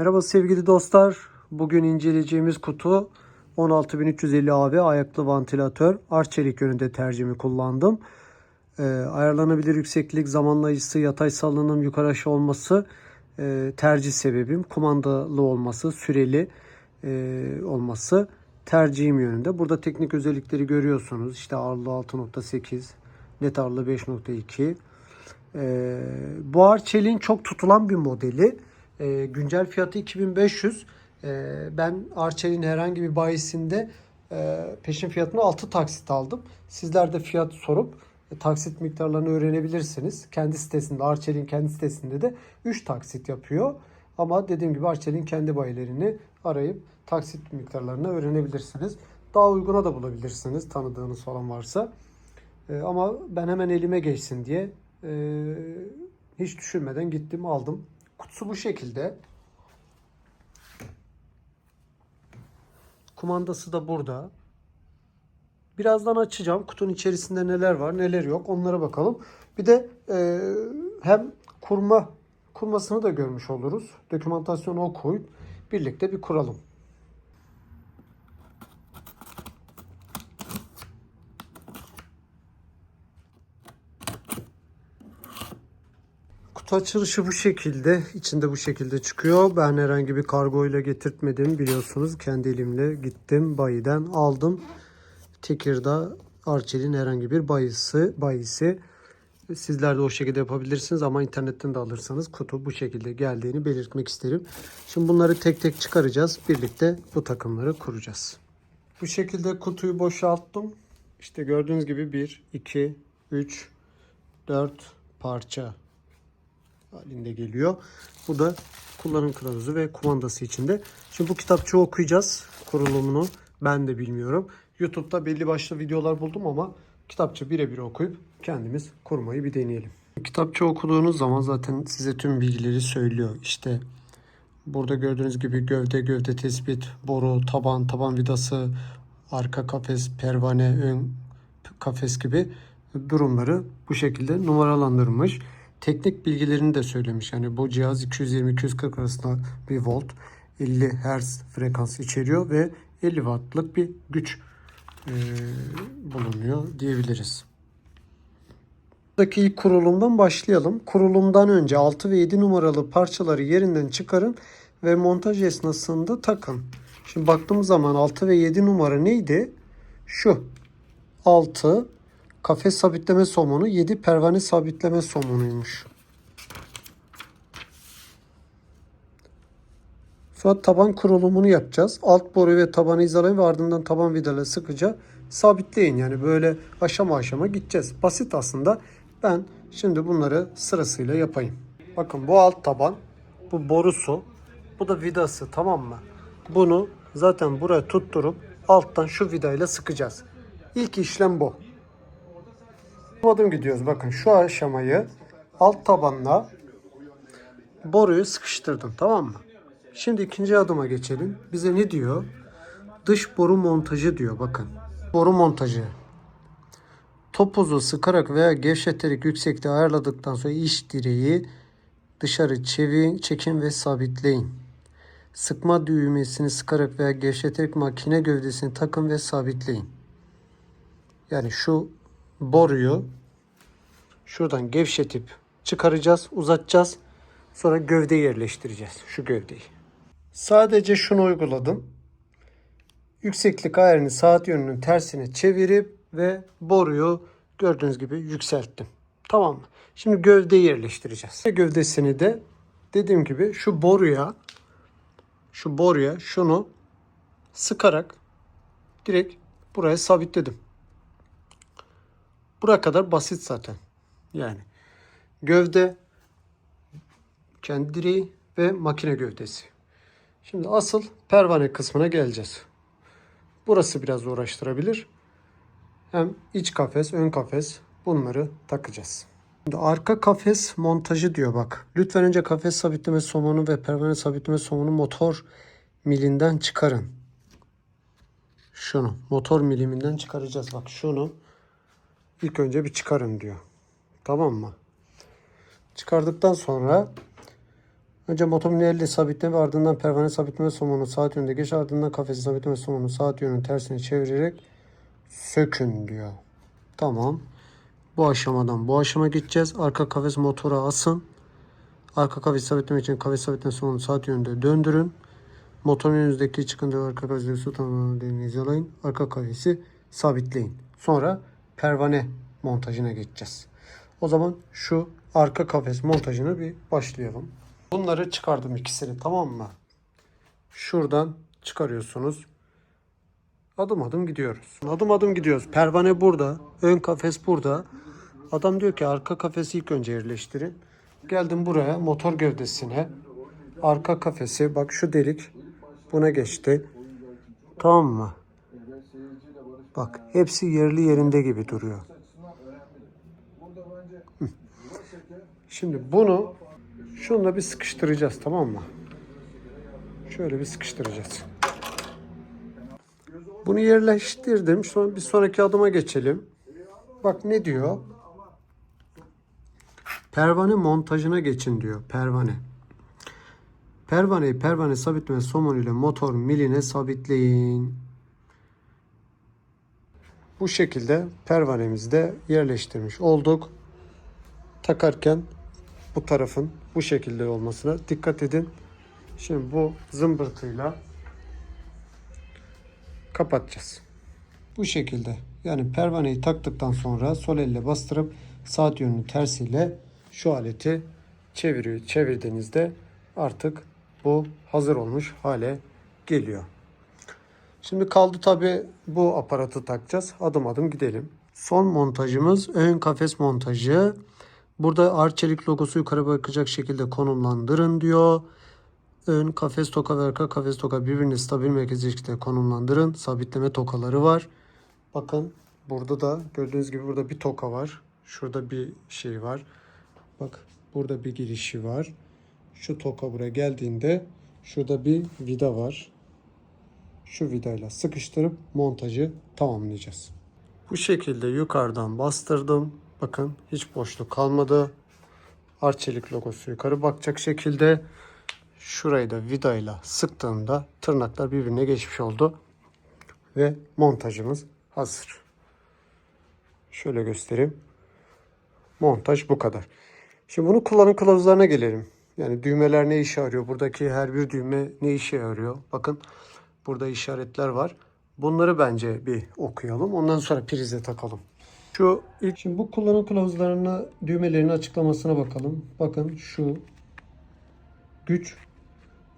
Merhaba sevgili dostlar. Bugün inceleyeceğimiz kutu 16350 AB ayaklı vantilatör. Arçelik yönünde tercihimi kullandım. Ee, ayarlanabilir yükseklik, zamanlayıcısı, yatay salınım, yukarı aşağı olması e, tercih sebebim. Kumandalı olması, süreli e, olması tercihim yönünde. Burada teknik özellikleri görüyorsunuz. İşte ağırlığı 6.8, net ağırlığı 5.2. Ee, bu Arçelik'in çok tutulan bir modeli. Ee, güncel fiyatı 2500. Ee, ben Arçelik'in herhangi bir bayisinde e, peşin fiyatını 6 taksit aldım. Sizler de fiyat sorup e, taksit miktarlarını öğrenebilirsiniz. Kendi sitesinde, Arçelik'in kendi sitesinde de 3 taksit yapıyor. Ama dediğim gibi Arçelik'in kendi bayilerini arayıp taksit miktarlarını öğrenebilirsiniz. Daha uyguna da bulabilirsiniz tanıdığınız falan varsa. Ee, ama ben hemen elime geçsin diye e, hiç düşünmeden gittim aldım. Kutusu bu şekilde. Kumandası da burada. Birazdan açacağım. Kutunun içerisinde neler var, neler yok onlara bakalım. Bir de e, hem kurma kurmasını da görmüş oluruz. Dokümantasyonu okuyup birlikte bir kuralım. Kutu açılışı bu şekilde. içinde bu şekilde çıkıyor. Ben herhangi bir kargo ile getirtmedim biliyorsunuz. Kendi elimle gittim bayiden aldım. Tekirdağ Arçelik'in herhangi bir bayisi, bayisi. Sizler de o şekilde yapabilirsiniz ama internetten de alırsanız kutu bu şekilde geldiğini belirtmek isterim. Şimdi bunları tek tek çıkaracağız. Birlikte bu takımları kuracağız. Bu şekilde kutuyu boşalttım. İşte gördüğünüz gibi 1, 2, 3, 4 parça halinde geliyor. Bu da kullanım kılavuzu ve kumandası içinde. Şimdi bu kitapçığı okuyacağız. Kurulumunu ben de bilmiyorum. YouTube'da belli başlı videolar buldum ama kitapçı birebir okuyup kendimiz kurmayı bir deneyelim. Kitapçı okuduğunuz zaman zaten size tüm bilgileri söylüyor. İşte burada gördüğünüz gibi gövde, gövde tespit, boru, taban, taban vidası, arka kafes, pervane, ön kafes gibi durumları bu şekilde numaralandırmış. Teknik bilgilerini de söylemiş. Yani bu cihaz 220-240 arasında bir volt, 50 Hz frekans içeriyor ve 50 wattlık bir güç e, bulunuyor diyebiliriz. Buradaki ilk kurulumdan başlayalım. Kurulumdan önce 6 ve 7 numaralı parçaları yerinden çıkarın ve montaj esnasında takın. Şimdi baktığımız zaman 6 ve 7 numara neydi? Şu 6 kafes sabitleme somunu 7 pervane sabitleme somunuymuş. Sonra taban kurulumunu yapacağız. Alt boru ve tabanı hizalayın ve ardından taban vidayla sıkıca sabitleyin. Yani böyle aşama aşama gideceğiz. Basit aslında. Ben şimdi bunları sırasıyla yapayım. Bakın bu alt taban, bu borusu, bu da vidası tamam mı? Bunu zaten buraya tutturup alttan şu vidayla sıkacağız. İlk işlem bu. Adım gidiyoruz. Bakın şu aşamayı alt tabanla boruyu sıkıştırdım tamam mı? Şimdi ikinci adıma geçelim. Bize ne diyor? Dış boru montajı diyor bakın. Boru montajı. Topuzu sıkarak veya gevşeterek yüksekliğe ayarladıktan sonra iç direği dışarı çevin, çekin ve sabitleyin. Sıkma düğmesini sıkarak veya gevşeterek makine gövdesini takın ve sabitleyin. Yani şu boruyu şuradan gevşetip çıkaracağız, uzatacağız. Sonra gövdeyi yerleştireceğiz. Şu gövdeyi. Sadece şunu uyguladım. Yükseklik ayarını saat yönünün tersine çevirip ve boruyu gördüğünüz gibi yükselttim. Tamam mı? Şimdi gövdeyi yerleştireceğiz. Gövdesini de dediğim gibi şu boruya şu boruya şunu sıkarak direkt buraya sabitledim. Buraya kadar basit zaten. Yani gövde kendi direği ve makine gövdesi. Şimdi asıl pervane kısmına geleceğiz. Burası biraz uğraştırabilir. Hem iç kafes, ön kafes bunları takacağız. Şimdi arka kafes montajı diyor bak. Lütfen önce kafes sabitleme somunu ve pervane sabitleme somunu motor milinden çıkarın. Şunu motor miliminden çıkaracağız. Bak şunu ilk önce bir çıkarın diyor. Tamam mı? Çıkardıktan sonra Önce motorun elle sabitle ve ardından pervane sabitleme somunu saat yönünde geç ardından kafesi sabitleme somunu saat yönünün tersine çevirerek sökün diyor. Tamam. Bu aşamadan bu aşama gideceğiz. Arka kafes motora asın. Arka kafes sabitlemek için kafes sabitleme somunu saat yönünde döndürün. Motorun önünüzdeki çıkınca arka kafesi su tamamını denizleyin. Arka kafesi sabitleyin. Sonra pervane montajına geçeceğiz. O zaman şu arka kafes montajını bir başlayalım. Bunları çıkardım ikisini tamam mı? Şuradan çıkarıyorsunuz. Adım adım gidiyoruz. Adım adım gidiyoruz. Pervane burada. Ön kafes burada. Adam diyor ki arka kafesi ilk önce yerleştirin. Geldim buraya motor gövdesine. Arka kafesi bak şu delik buna geçti. Tamam mı? Bak hepsi yerli yerinde gibi duruyor. Şimdi bunu şunla bir sıkıştıracağız tamam mı? Şöyle bir sıkıştıracağız. Bunu yerleştirdim. Sonra bir sonraki adıma geçelim. Bak ne diyor? Pervane montajına geçin diyor. Pervane. Pervaneyi pervane sabitleme somon ile motor miline sabitleyin. Bu şekilde pervanemizi de yerleştirmiş olduk. Takarken bu tarafın bu şekilde olmasına dikkat edin. Şimdi bu zımbırtıyla kapatacağız. Bu şekilde. Yani pervaneyi taktıktan sonra sol elle bastırıp saat yönünün tersiyle şu aleti çeviriyor. Çevirdiğinizde artık bu hazır olmuş hale geliyor. Şimdi kaldı tabi bu aparatı takacağız. Adım adım gidelim. Son montajımız ön kafes montajı. Burada Arçelik logosu yukarı bakacak şekilde konumlandırın diyor. Ön kafes toka ve arka kafes toka birbirine stabil merkezi ilişkide konumlandırın. Sabitleme tokaları var. Bakın burada da gördüğünüz gibi burada bir toka var. Şurada bir şey var. Bak burada bir girişi var. Şu toka buraya geldiğinde şurada bir vida var. Şu vidayla sıkıştırıp montajı tamamlayacağız. Bu şekilde yukarıdan bastırdım. Bakın hiç boşluk kalmadı. Arçelik logosu yukarı bakacak şekilde şurayı da vidayla sıktığımda tırnaklar birbirine geçmiş oldu. Ve montajımız hazır. Şöyle göstereyim. Montaj bu kadar. Şimdi bunu kullanım kılavuzlarına gelelim. Yani düğmeler ne işe yarıyor? Buradaki her bir düğme ne işe yarıyor? Bakın burada işaretler var. Bunları bence bir okuyalım. Ondan sonra prize takalım. Şu ilk şimdi bu kullanım kılavuzlarına düğmelerin açıklamasına bakalım. Bakın şu güç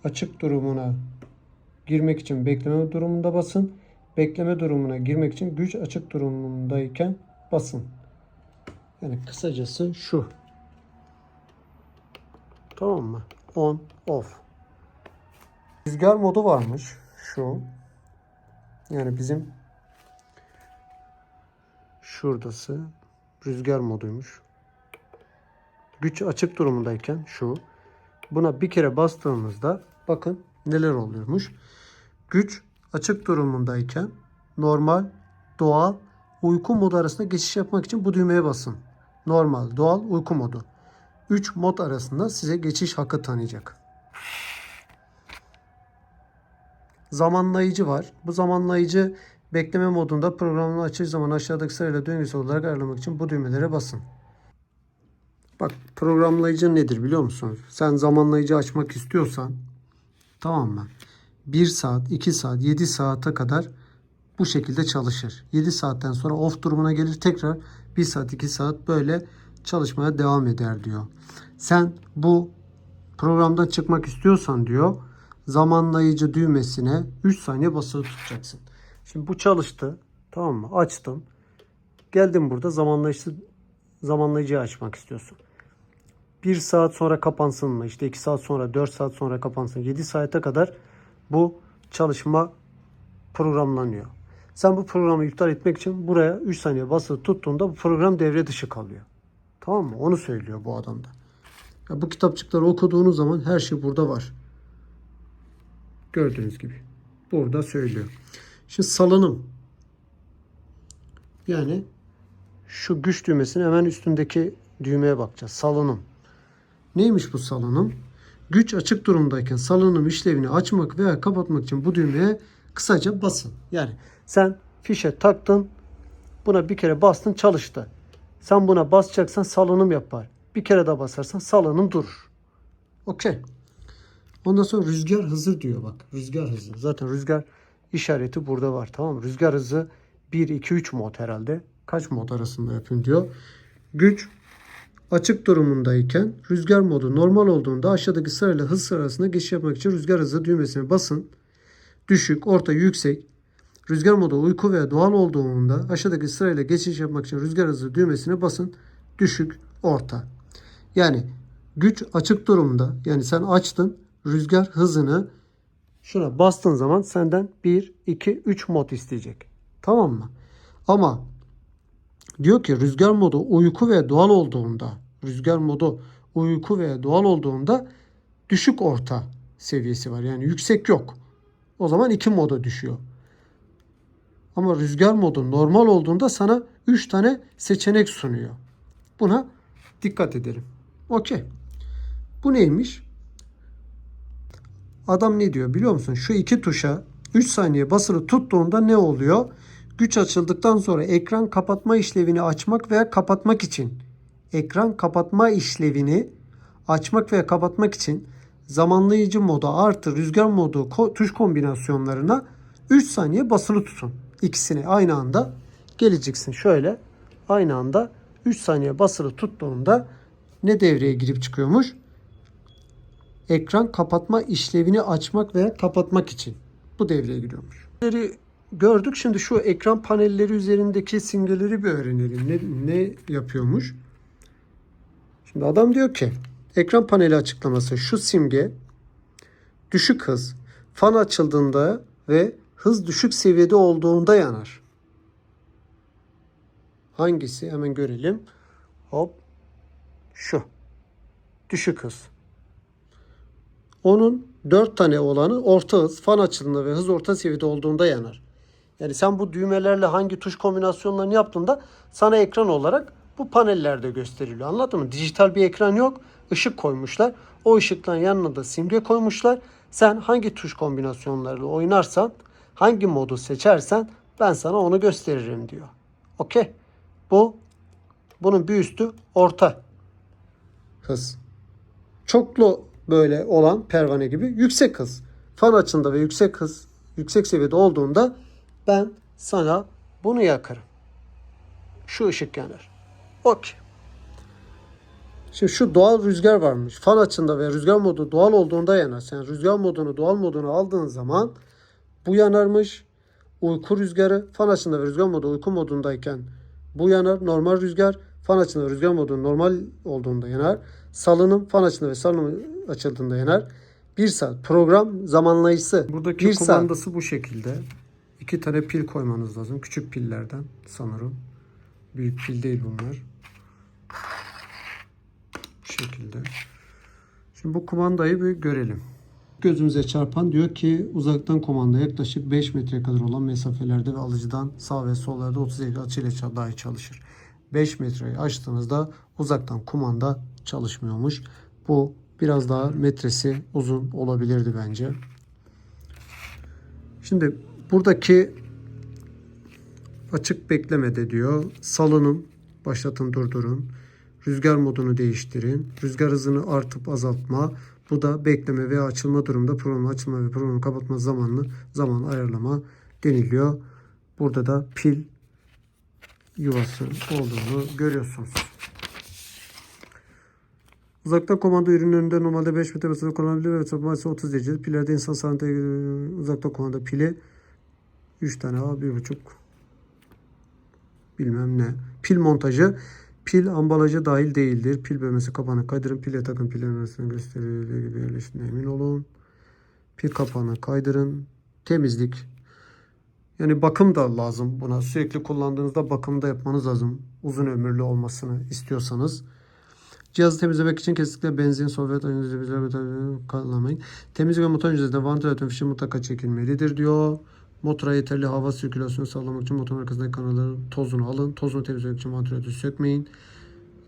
açık durumuna girmek için bekleme durumunda basın. Bekleme durumuna girmek için güç açık durumundayken basın. Yani kısacası şu. Tamam mı? On, off. Rüzgar modu varmış. Şu. Yani bizim şuradası rüzgar moduymuş. Güç açık durumundayken şu. Buna bir kere bastığımızda bakın neler oluyormuş. Güç açık durumundayken normal, doğal, uyku modu arasında geçiş yapmak için bu düğmeye basın. Normal, doğal, uyku modu. 3 mod arasında size geçiş hakkı tanıyacak. Zamanlayıcı var. Bu zamanlayıcı bekleme modunda programını açış zaman aşağıdaki sırayla döngüsel olarak ayarlamak için bu düğmelere basın. Bak programlayıcı nedir biliyor musunuz? Sen zamanlayıcı açmak istiyorsan tamam mı? 1 saat, 2 saat, 7 saate kadar bu şekilde çalışır. 7 saatten sonra off durumuna gelir tekrar 1 saat, 2 saat böyle çalışmaya devam eder diyor. Sen bu programdan çıkmak istiyorsan diyor zamanlayıcı düğmesine 3 saniye basılı tutacaksın. Şimdi bu çalıştı. Tamam mı? Açtım. Geldim burada zamanlayıcı zamanlayıcıyı açmak istiyorsun. 1 saat sonra kapansın mı? İşte 2 saat sonra, 4 saat sonra kapansın. 7 saate kadar bu çalışma programlanıyor. Sen bu programı iptal etmek için buraya 3 saniye basılı tuttuğunda bu program devre dışı kalıyor. Tamam mı? Onu söylüyor bu adam da. Ya bu kitapçıkları okuduğunuz zaman her şey burada var. Gördüğünüz gibi. Burada söylüyor. Şimdi salınım. Yani şu güç düğmesinin hemen üstündeki düğmeye bakacağız. Salınım. Neymiş bu salınım? Güç açık durumdayken salınım işlevini açmak veya kapatmak için bu düğmeye kısaca basın. Yani sen fişe taktın, buna bir kere bastın çalıştı. Sen buna basacaksan salınım yapar. Bir kere daha basarsan salınım durur. Okey. Ondan sonra rüzgar hızı diyor bak. Rüzgar hızı. Zaten rüzgar işareti burada var tamam mı? Rüzgar hızı 1, 2, 3 mod herhalde. Kaç mod arasında yapın diyor. Güç açık durumundayken rüzgar modu normal olduğunda aşağıdaki sırayla hız sırasında geçiş yapmak için rüzgar hızı düğmesine basın. Düşük, orta, yüksek. Rüzgar modu uyku veya doğal olduğunda aşağıdaki sırayla geçiş yapmak için rüzgar hızı düğmesine basın. Düşük, orta. Yani güç açık durumda. Yani sen açtın rüzgar hızını şuna bastığın zaman senden 1, 2, 3 mod isteyecek. Tamam mı? Ama diyor ki rüzgar modu uyku ve doğal olduğunda rüzgar modu uyku ve doğal olduğunda düşük orta seviyesi var. Yani yüksek yok. O zaman iki moda düşüyor. Ama rüzgar modu normal olduğunda sana 3 tane seçenek sunuyor. Buna dikkat edelim. Okey. Bu neymiş? Adam ne diyor biliyor musun? Şu iki tuşa 3 saniye basılı tuttuğunda ne oluyor? Güç açıldıktan sonra ekran kapatma işlevini açmak veya kapatmak için ekran kapatma işlevini açmak veya kapatmak için zamanlayıcı moda artı rüzgar modu ko- tuş kombinasyonlarına 3 saniye basılı tutun. İkisini aynı anda geleceksin. Şöyle aynı anda 3 saniye basılı tuttuğunda ne devreye girip çıkıyormuş? Ekran kapatma işlevini açmak veya kapatmak için bu devreye giriyormuş. Gördük. Şimdi şu ekran panelleri üzerindeki simgeleri bir öğrenelim. Ne, ne yapıyormuş? Şimdi adam diyor ki ekran paneli açıklaması şu simge düşük hız fan açıldığında ve hız düşük seviyede olduğunda yanar. Hangisi? Hemen görelim. Hop. Şu. Düşük hız. Onun 4 tane olanı orta hız, fan açıldığında ve hız orta seviyede olduğunda yanar. Yani sen bu düğmelerle hangi tuş kombinasyonlarını yaptığında sana ekran olarak bu panellerde gösteriliyor. Anladın mı? Dijital bir ekran yok. Işık koymuşlar. O ışıktan yanına da simge koymuşlar. Sen hangi tuş kombinasyonlarıyla oynarsan, hangi modu seçersen ben sana onu gösteririm diyor. Okey. Bu bunun bir üstü orta hız. Çoklu böyle olan pervane gibi yüksek hız. Fan açında ve yüksek hız yüksek seviyede olduğunda ben sana bunu yakarım. Şu ışık yanar. Okey. Şimdi şu doğal rüzgar varmış. Fan açında ve rüzgar modu doğal olduğunda yanar. Sen rüzgar modunu doğal modunu aldığın zaman bu yanarmış. Uyku rüzgarı fan açında ve rüzgar modu uyku modundayken bu yanar. Normal rüzgar fan açında ve rüzgar modu normal olduğunda yanar. Salınım fan açında ve salınım açıldığında yanar. Bir saat program zamanlayıcısı. Buradaki Bir kumandası bu şekilde. İki tane pil koymanız lazım. Küçük pillerden sanırım. Büyük pil değil bunlar. Bu şekilde. Şimdi bu kumandayı bir görelim. Gözümüze çarpan diyor ki uzaktan kumanda yaklaşık 5 metre kadar olan mesafelerde ve alıcıdan sağ ve sollarda 30 50 açıyla dahi çalışır. 5 metreyi aştığınızda uzaktan kumanda çalışmıyormuş. Bu biraz daha metresi uzun olabilirdi bence. Şimdi buradaki açık beklemede diyor salınım başlatın durdurun. Rüzgar modunu değiştirin. Rüzgar hızını artıp azaltma. Bu da bekleme veya açılma durumunda programı açılma ve programı kapatma zamanını zaman ayarlama deniliyor. Burada da pil yuvası olduğunu görüyorsunuz. Uzaktan kumanda ürünlerinde normalde 5 metre mesafe kullanılabilir ve maalesef 30 derece. Pillerde insan sağlığında uzaktan kumanda pili 3 tane A, 1.5 bilmem ne. Pil montajı pil ambalajı dahil değildir. Pil bölmesi kapağını kaydırın. Pile takın pillerin arasında gösterildiği gibi yerleştiğine emin olun. Pil kapağını kaydırın. Temizlik. Yani bakım da lazım buna. Sürekli kullandığınızda bakım da yapmanız lazım. Uzun ömürlü olmasını istiyorsanız. Cihazı temizlemek için kesinlikle benzin, sovyet kullanmayın. Temizlik ve motor öncesinde vantilatör fişi mutlaka çekilmelidir diyor. Motora yeterli hava sirkülasyonu sağlamak için motorun arkasındaki kanalların tozunu alın. Tozunu temizlemek için vantilatörü sökmeyin.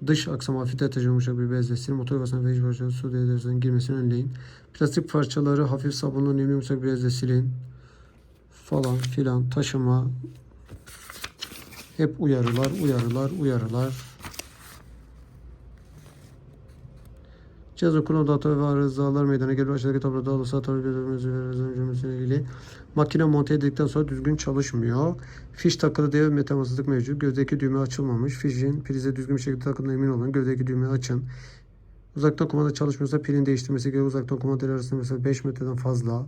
Dış aksam hafif deterjan yumuşak bir bezle silin. Motor yuvasına ve iç su deterjanının girmesini önleyin. Plastik parçaları hafif sabunla nemli yumuşak bir bezle silin. Falan filan taşıma. Hep uyarılar, uyarılar, uyarılar. Cihaz okulunda hata ve arızalar meydana gelip aşağıdaki tabloda olursa hata cümlesiyle ilgili makine monte edildikten sonra düzgün çalışmıyor. Fiş takılı diye bir temassızlık mevcut. Gövdeki düğme açılmamış. Fişin prize düzgün bir şekilde takıldığına emin olun. Gövdeki düğmeyi açın. Uzaktan kumanda çalışmıyorsa pilin değiştirmesi gerekiyor. Uzaktan kumanda arasında mesela 5 metreden fazla.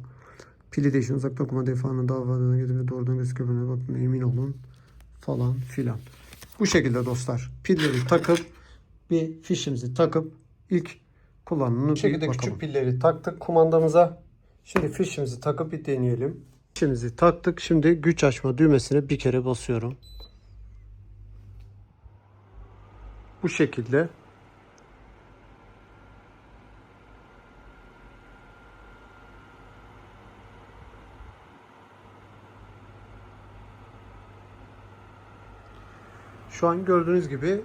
Pili değişin. Uzaktan kumanda fanının daha fazla getirip doğrudan gözüküyor. Bakın emin olun. Falan filan. Bu şekilde dostlar. Pilleri takıp bir fişimizi takıp ilk kullanımını Bu şekilde küçük pilleri taktık kumandamıza. Şimdi fişimizi takıp bir deneyelim. Fişimizi taktık. Şimdi güç açma düğmesine bir kere basıyorum. Bu şekilde Şu an gördüğünüz gibi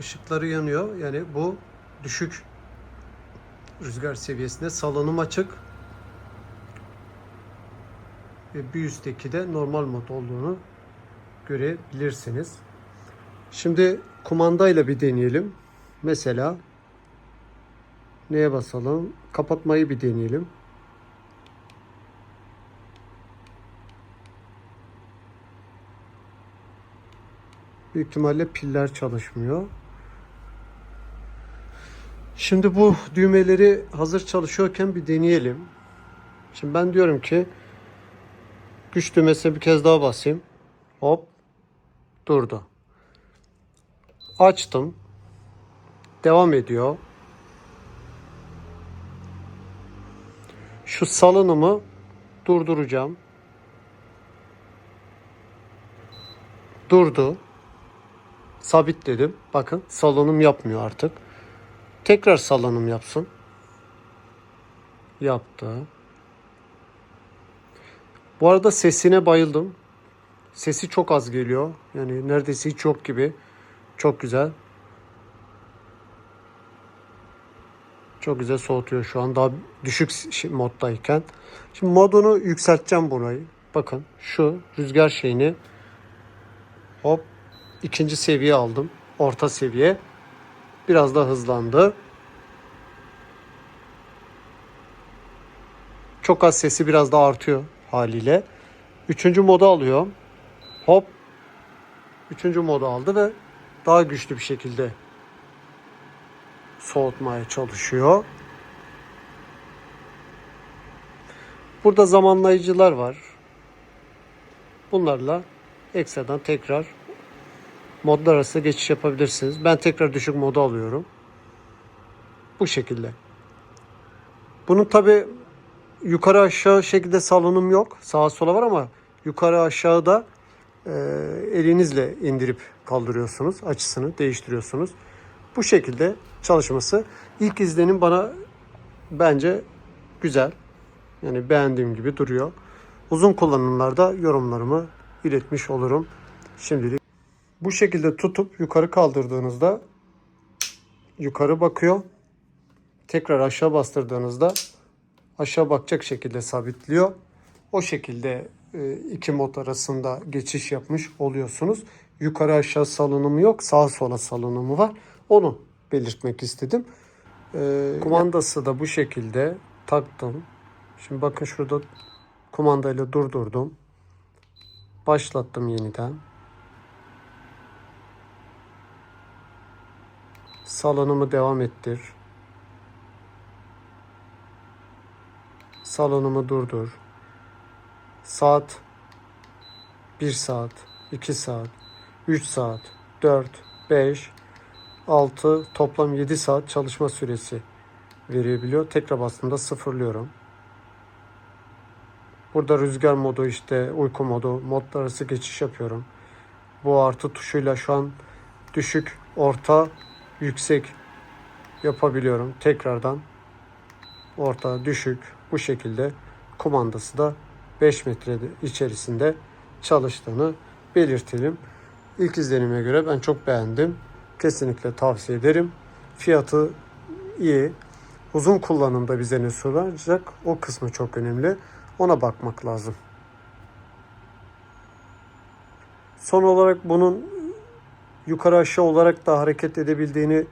ışıkları yanıyor. Yani bu düşük rüzgar seviyesinde salınım açık. Ve bir üstteki de normal mod olduğunu görebilirsiniz. Şimdi kumandayla bir deneyelim. Mesela neye basalım? Kapatmayı bir deneyelim. Büyük ihtimalle piller çalışmıyor. Şimdi bu düğmeleri hazır çalışıyorken bir deneyelim. Şimdi ben diyorum ki güç düğmesine bir kez daha basayım. Hop. Durdu. Açtım. Devam ediyor. Şu salınımı durduracağım. Durdu. Sabitledim. Bakın salınım yapmıyor artık. Tekrar salınım yapsın. Yaptı. Bu arada sesine bayıldım. Sesi çok az geliyor. Yani neredeyse hiç yok gibi. Çok güzel. Çok güzel soğutuyor şu an. Daha düşük moddayken. Şimdi modunu yükselteceğim burayı. Bakın şu rüzgar şeyini hop ikinci seviye aldım. Orta seviye. Biraz daha hızlandı. Çok az sesi biraz daha artıyor haliyle. Üçüncü moda alıyorum. Hop. Üçüncü moda aldı ve daha güçlü bir şekilde soğutmaya çalışıyor. Burada zamanlayıcılar var. Bunlarla ekstradan tekrar modlar arasında geçiş yapabilirsiniz. Ben tekrar düşük moda alıyorum. Bu şekilde. Bunun tabi yukarı aşağı şekilde salınım yok. Sağa sola var ama yukarı aşağıda e, elinizle indirip kaldırıyorsunuz. Açısını değiştiriyorsunuz. Bu şekilde çalışması ilk izlenim bana bence güzel. Yani beğendiğim gibi duruyor. Uzun kullanımlarda yorumlarımı iletmiş olurum. Şimdilik bu şekilde tutup yukarı kaldırdığınızda yukarı bakıyor. Tekrar aşağı bastırdığınızda aşağı bakacak şekilde sabitliyor. O şekilde e, iki mod arasında geçiş yapmış oluyorsunuz. Yukarı aşağı salınımı yok, sağa sola salınımı var. Onu belirtmek istedim. E, kumandası da bu şekilde taktım. Şimdi bakın şurada kumandayla durdurdum. Başlattım yeniden. Salınımı devam ettir. Salınımı durdur. Saat 1 saat, 2 saat, 3 saat, 4, 5, 6 toplam 7 saat çalışma süresi verebiliyor. Tekrar bastığımda sıfırlıyorum. Burada rüzgar modu işte uyku modu modlar arası geçiş yapıyorum. Bu artı tuşuyla şu an düşük, orta, yüksek yapabiliyorum. Tekrardan orta, düşük bu şekilde kumandası da 5 metre içerisinde çalıştığını belirtelim. İlk izlenime göre ben çok beğendim. Kesinlikle tavsiye ederim. Fiyatı iyi. Uzun kullanımda bize ne sunacak o kısmı çok önemli. Ona bakmak lazım. Son olarak bunun yukarı aşağı olarak da hareket edebildiğini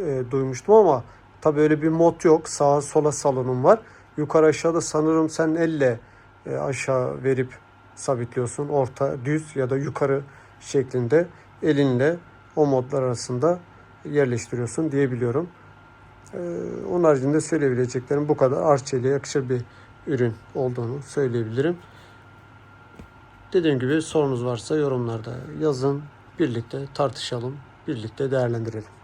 e, duymuştum ama tabii öyle bir mod yok. Sağa sola salınım var. Yukarı aşağıda sanırım sen elle e, aşağı verip sabitliyorsun. Orta, düz ya da yukarı şeklinde elinle o modlar arasında yerleştiriyorsun diyebiliyorum. Ee, onun haricinde söyleyebileceklerim bu kadar. Arçelik'e yakışır bir ürün olduğunu söyleyebilirim. Dediğim gibi sorunuz varsa yorumlarda yazın. Birlikte tartışalım. Birlikte değerlendirelim.